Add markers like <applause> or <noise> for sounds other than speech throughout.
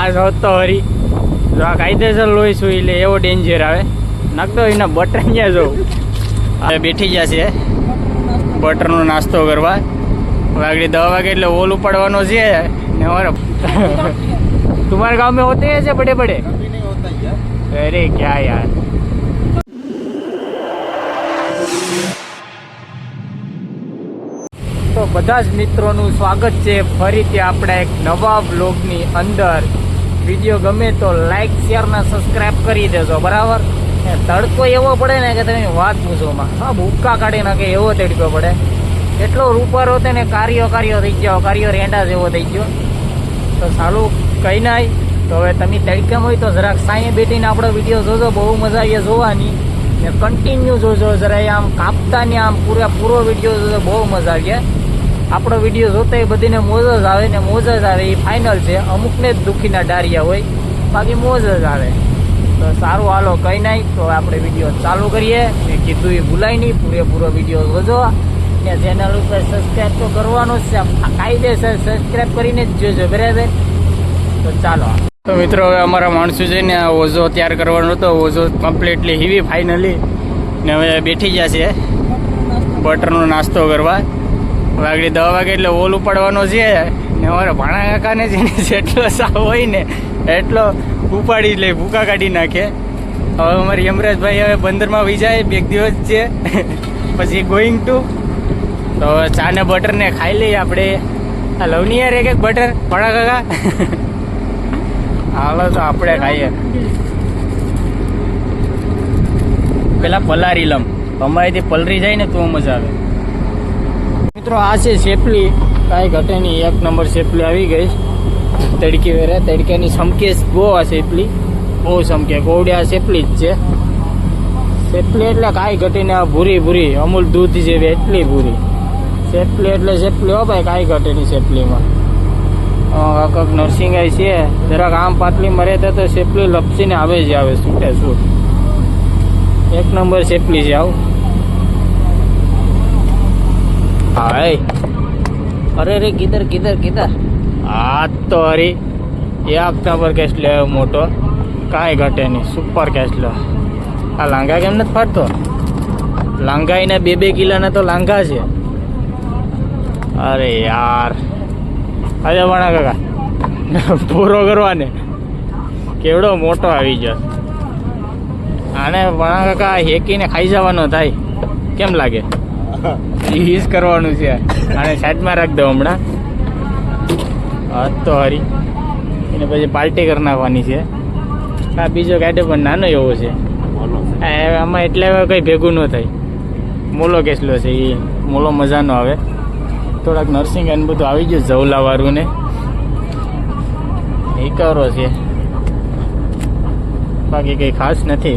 આ જોતો હરી. જો આ કાયદેસર લોહી લોહીશું એટલે એવો ડેન્જર આવે. નાખતો એના બટર અહીંયા જવું હવે બેઠી છે. બટરનો નાસ્તો કરવા. વાગડી દવા વાગે એટલે ઓલ ઉપાડવાનો છે. ને અમારે તમારા ગામ મેં હોતે છે બડે બડે? અરે ક્યાં યાર. તો બધા જ મિત્રોનું સ્વાગત છે. ફરીથી આપણા એક નવા બ્લોગની અંદર. વીડિયો ગમે તો લાઈક શેર ને સબસ્ક્રાઇબ કરી દેજો, બરાબર? તડકો એવો પડે ને કે તમે વાત પૂછોમાં હા, ભૂક્કા કાઢી નાખે એવો તડકો પડે. એટલો રૂપારો હતો ને, કાર્યો કાર્યો થઈ ગયો, કાર્યો રેંડા જેવો થઈ ગયો. તો સારું કઈ નાય. તો હવે તમે તડકામાં હોય તો જરાક સાંઈ બેઠીને આપણો વીડિયો જોજો, બહુ મજા આવીએ જોવાની. ને કન્ટિન્યુ જોજો જરા આમ કાપતા ને આમ પૂરા પૂરો વીડિયો જોજો, બહુ મજા આવી આપણો વીડિયો જોતા બધીને મોજ જ આવે ને મોજ જ આવે, એ ફાઇનલ છે. અમુકને જ દુઃખીના ડારિયા હોય, બાકી મોજ જ આવે. તો સારું હાલો, કંઈ નહીં. તો આપણે વીડિયો ચાલુ કરીએ. મેં કીધું એ ભૂલાય નહીં. પૂરેપૂરો વીડિયો જોજો. ને ચેનલ ઉપર સબસ્ક્રાઈબ તો કરવાનું જ છે. કાયદેસર સબસ્ક્રાઈબ કરીને જ જોજો, બરાબર? તો ચાલો. તો મિત્રો, હવે અમારા માણસો છે ને ઓઝો તૈયાર કરવાનો હતો. ઓઝો કમ્પ્લીટલી હીવી ફાઇનલી ને હવે બેઠી ગયા છે. બટરનો નાસ્તો કરવા. હવે દવા વાગે એટલે ઓલ ઉપાડવાનો છે. ને અમારા ભાણા કાકાને છે ને જેટલો સાવ હોય ને એટલો ઉપાડી લે, ભૂકા કાઢી નાખે. હવે અમારી યમરાજભાઈ હવે બંદરમાં વિજાય જાય, બે દિવસ છે. પછી ગોઈંગ ટુ તો ચા ને બટર ને ખાઈ લઈએ આપણે. આ લવની યાર એક એક બટર ભાણા કાકા હાલો તો આપણે ખાઈએ. પેલા પલારી લમ અમારેથી પલરી જાય ને તો મજા આવે. મિત્રો, આ છે શેપલી કાંઈ ઘટે નહીં એક નંબર શેપલી આવી ગઈ. તડકી વેરે, તડકાની સમકેશ બહુ આ શેપલી બહુ સમકે આ શેપલી જ છે. શેપલી એટલે કાંઈ ઘટીને આ ભૂરી ભૂરી, અમૂલ દૂધ જેવી એટલી ભૂરી. શેપલી એટલે શેપલી હો ભાઈ કાંઈ ઘટે નહીં શેપલીમાં કાંક નર્સિંગ આવી છે. જરાક આમ પાતળી મરે તો તો શેપલી લપસીને આવે જ આવે, છૂટે છૂટ. એક નંબર શેપલી છે આવું. હાય અરે રે કિધર કિધર કિધર આ તો હરી. એક નંબર કેસ લે મોટો. કાંઈ ઘટે નહીં. સુપર કેસ લો. આ લાંગા કેમ નથી ફાટતો? લાંગાઈને બે બે કિલોના તો લાંગા છે. અરે યાર. અરે વણા કાકા. પૂરો કરવાને. કેવડો મોટો આવી ગયો. આને વણા કાકા હેકીને ખાઈ જવાનો થાય. કેમ લાગે? <laughs> યુઝ કરવાનું છે. અને સાઈડમાં રાખ દો હમણાં. હા તો હરી. એને પછી પાર્ટી કરી નાખવાની છે. આ બીજો ગાડો પણ નાનો એવો છે. આમાં એટલે કંઈ ભેગું ન થાય. મોલો કેટલો છે એ મોલો મજાનો આવે. થોડાક નર્સિંગ એન બધું આવી ગયું જવલાવાળું ને એ કરો છે. બાકી કંઈ ખાસ નથી.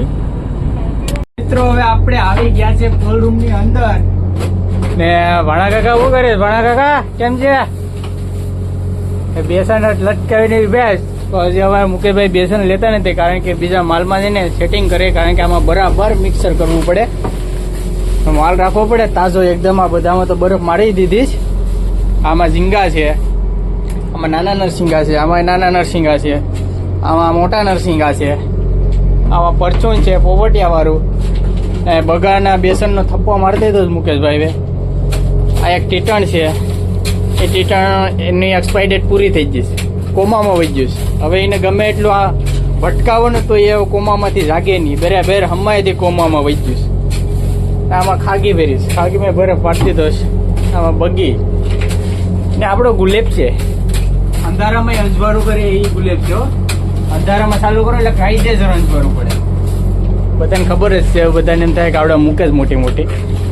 મિત્રો, હવે આપણે આવી ગયા છે ફોલ રૂમની અંદર. ને ભાણા કાકા શું કરે ભાણા કાકા, કેમ છે? બેસન લટકાવીને બેસ. પછી હવે મુકેશભાઈ બેસન લેતા નથી, કારણ કે બીજા માલમાં જઈને સેટિંગ કરે, કારણ કે આમાં બરાબર મિક્સર કરવું પડે. માલ રાખવો પડે, તાજો એકદમ આ બધામાં તો બરફ મારી દીધી જ. આમાં ઝીંગા છે. આમાં નાના નરસિંગા છે, આમાં નાના નરસિંગા છે, આમાં મોટા નરસિંગા છે, આમાં પરચૂન છે પોવટિયા વાળું એ બગાના બેસનનો થપ્પો મારી દીધો જ મુકેશભાઈ આ એક ટીટણ છે. એ ટીટણ એની એક્સપાયરી ડેટ પૂરી થઈ જશે કોમામાં વહી જશે હવે એને ગમે એટલું આ ભટકાવો ને તો એ કોમામાંથી જાગે નહીં. બરાબર હમાયથી કોમામાં વહી જશે આમાં ખાગી ભરીશ ખાગી મેં બરફ પાડતી દીધો આમાં બગી. ને આપણો ગુલેબ છે. અંધારામાં અંજવાળું કરે એ ગુલેબ છે અંધારામાં ચાલુ કરો એટલે કાયદેસર અંજવાળું પડે. બધાને ખબર જ છે. બધાને એમ થાય કે આવડે મૂકે જ મોટી મોટી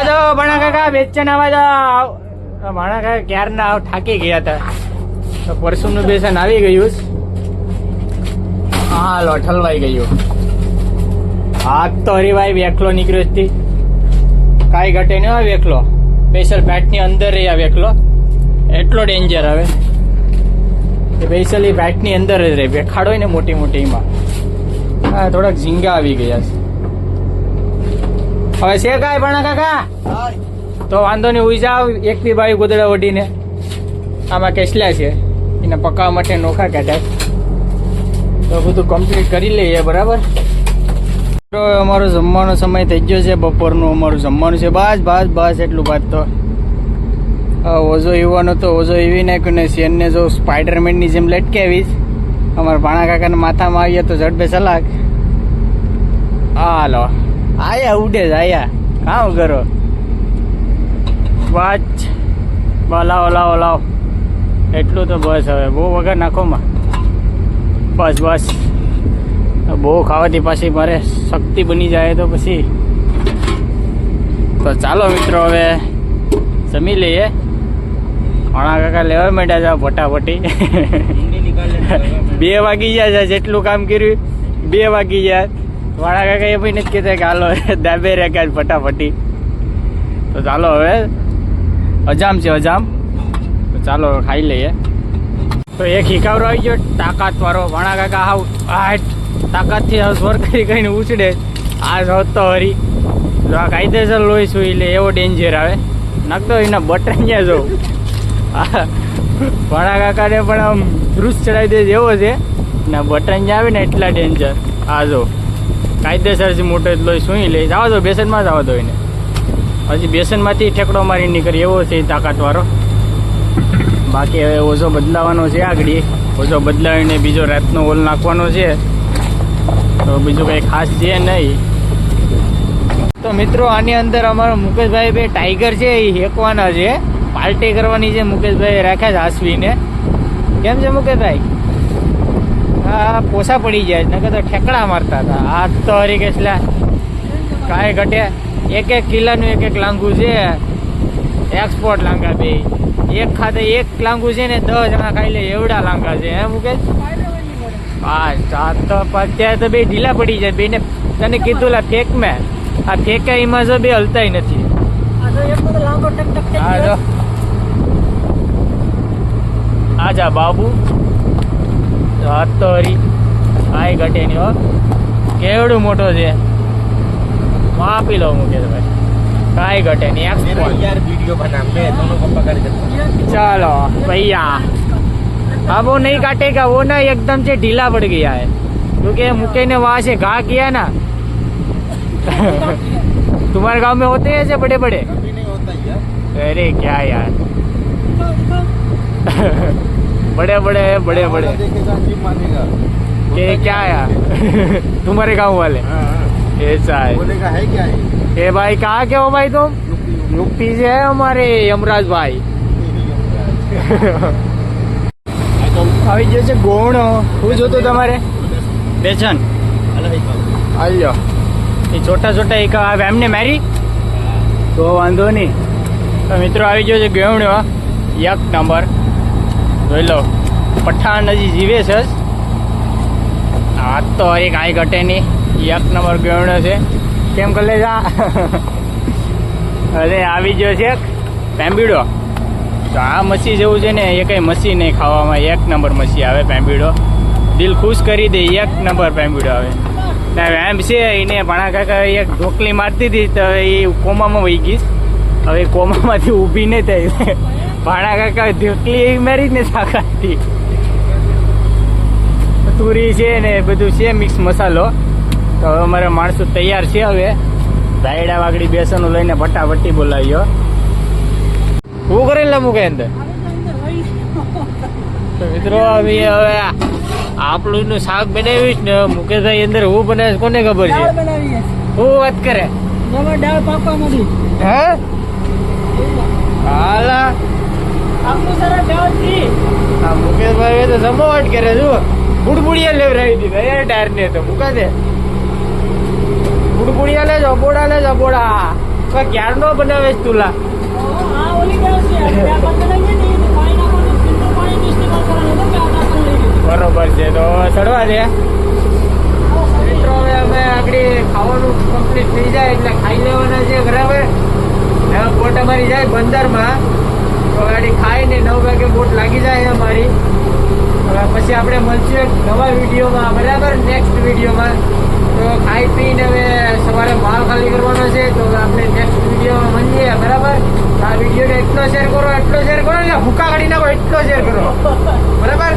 આવા દો ભણા કાકા બેચન આવવા દો ભણા કાકા ક્યારના થાકી ગયા હતા. તો પરસુમનું બેસન આવી ગયું. છે. હાલો, ઠલવાઈ ગયું. હાથ તો હરીભાઈ વેખલો નીકળ્યો છે. કાંઈ ઘટે નહીં આવે વેખલો. સ્પેશિયલની અંદર રહી આ એકલો એટલો ડેન્જર હવે સ્પેશિયલી ની અંદર જ રહે. હોય ને મોટી મોટી એમાં. હા, થોડાક ઝીંગા આવી ગયા છે. હવે છે કાંઈ ભણા કાકા? તો વાંધો નહીં, ઉઈ જાવ એક બી ભાઈ ગોદડા ઓઢીને આમાં કેસલા છે. એને પકાવવા માટે નોખા કાઢાય તો બધું કમ્પ્લીટ કરી લઈએ, બરાબર? તો અમારો જમવાનો સમય થઈ ગયો છે, બપોરનું અમારું જમવાનું છે. બસ બસ બસ, એટલું બાદ તો. ઓઝો એવાનો તો ઓઝો એવી નાખ્યો ને શેનને જો સ્પાઈડરમેનની જેમ લટકાવીશ અમારા ભાણા કાકાના માથામાં આવીએ તો ઝડપે સલાક હાલો. આયા ઉડે જ આયા. કામ કરો. વાત લાવો લાવો લાવો. એટલું તો બસ હવે. બહુ વગર નાખો માં. બસ બસ. બહુ ખાવાથી પાછી મારે શક્તિ બની જાય તો પછી. તો ચાલો મિત્રો હવે જમી લઈએ. ઘણા કાકા લેવા માંડ્યા છે ફટાફટી. બે વાગી ગયા છે જેટલું કામ કર્યું બે વાગી ગયા. વાળા કાકા એ પણ નથી કહેતા કે હાલો દાબે રેખા ફટાફટી. તો ચાલો હવે, અજામ છે અજામ. તો ચાલો ખાઈ લઈએ. તો એક હિકાવરો આવી ગયો, તાકાત વાળો. વાણા કાકા હાવ હાટ તાકાતથી હાવ સ્વર કરી કરીને ઉછળે. આ હોતો હરી. જો આ કાયદેસર લોહી સુઈ લે, એવો ડેન્જર આવે. નાખતો એના બટન ત્યાં જો વાણા કાકાને પણ આમ ધ્રુસ ચડાવી દે એવો છે. ને બટન જ્યાં આવે ને એટલા ડેન્જર આ જો. કાયદેસર છે મોટો એટલો સુઈ લે. જવા તો બેસનમાં જ આવો તો એને. હજી બેસનમાંથી ઠેકડો મારી નીકળી. એવો છે તાકાતવાળો. બાકી હવે ઓઝો બદલાવાનો છે આગળ. ઓઝો બદલાવીને બીજો રાતનો હોલ નાખવાનો છે. તો બીજું કંઈ ખાસ છે નહીં. તો મિત્રો, આની અંદર અમારો મુકેશભાઈ બે ટાઈગર છે એ હેકવાના છે. પાર્ટી કરવાની છે મુકેશભાઈ રાખ્યા છે આસવીને કેમ છે મુકેશભાઈ? હા પોસા પડી જાય નકર તો ઠેકડા મારતા હતા. આ તો હરી કેટલા કાંઈ ઘટે એક એક કિલ્લાનું એક એક લાંગુ છે. એક્સપોર્ટ લાંગા બે. એક ખાતે એક લાંગુ છે ને દસ જણા ખાઈ લે એવડા લાંગા છે એમ કે સાત તો અત્યારે તો બે ઢીલા પડી જાય બેને તને કીધું લા ફેક મેં. આ ફેંકા એમાં જો બે હલતાય નથી. આજા બાબુ. હાથ તો હરી. આય ઘટે ની હો કેવડું મોટો છે માપી લો મુકેશભાઈ કાંઈ ઘટે નહીં એક્સપોર્ટ यार वीडियो बना मैं दोनों को पकड़ के चलो भैया अब वो नहीं काटेगा वो ना एकदम से ढीला पड़ गया है क्योंकि मुके ने वहां से घा किया ना तुम्हारे गांव में होते हैं ऐसे बड़े बड़े कभी नहीं होता यार अरे क्या यार बड़े बड़े हैं बड़े बड़े देखेगा जीव मानेगा ये क्या यार <laughs> तुम्हारे गांव वाले हाँ, हाँ। ऐसा है बोलेगा है क्या है ये भाई कहाँ के हो भाई तुम यूपी से है हमारे यमराज भाई આવી ગયો છે ગોવણો શું જોતું તમારે બેચન આવ્યો એ છોટા છોટા એક આવે એમને મારી તો વાંધો નહીં તો મિત્રો આવી ગયો છે ગેવણો એક નંબર જોઈ લો પઠાણ હજી જીવે છે આ તો એક કાંઈ ઘટે નહીં. એક નંબર ગેવણો છે. કેમ કરે જા? અરે આવી ગયો છે પેમ્બીડો તો આ મસી જેવું છે ને, એ કઈ મસી નહીં ખાવામાં. એક નંબર મસી આવે પેમ્બીડો દિલ ખુશ કરી દે, એક નંબર પેમ્બીડો આવે. ને એમ છે, એને ભણા એક ઢોકલી મારતી હતી, તો એ કોમામાં વહી ગઈશ હવે કોમામાંથી ઊભી નહીં થઈ. ભાણા કાકા ઢોકલી એવી જ ને સાકાતી તુરી છે ને બધું છે મિક્સ મસાલો. તો હવે અમારા માણસો તૈયાર છે હવે. રાયડા વાગડી બેસન લઈને ફટાફટી બોલાવ્યો શું કરેલા મૂકે અંદર? તો મિત્રો હવે હવે આપણું નું શાક બનાવીશ ને મુકેશભાઈ અંદર હું બનાવીશ કોને ખબર છે? હું વાત કરે? દાળ પાકવા હે? હાલા. મુકેશભાઈ તો જમાવટ કરે જો બુડબુડિયા લેવરાવી દીધા યાર ટાયર ને તો મુકા દે. બુડબુડિયા લે જબોડા લે જબોડા કોઈ ક્યાર નો બનાવે તુલા બરોબર છે તો ચડવા દે. અમે આગળ ખાવાનું કમ્પ્લીટ થઈ જાય એટલે ખાઈ લેવાના છે બરાબર? હવે બોટ અમારી જાય બંદરમાં. તો ગાડી ખાઈને નવ વાગે બોટ લાગી જાય અમારી. હવે આપણે મળશે નવા વિડીયોમાં, બરાબર? નેક્સ્ટ વિડીયોમાં. તો ખાઈ પીને હવે સવારે માલ ખાલી કરવાનો છે, તો આપણે નેક્સ્ટ વિડીયોમાં મળીએ, બરાબર? આ વિડીયોને એટલો શેર કરો, એટલો શેર કરો ને ભૂકા કાઢી નાખો એટલો શેર કરો. બરાબર?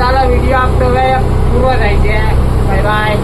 ચાલો વીડિયો આપતો હવે પૂરો થાય છે. Bye bye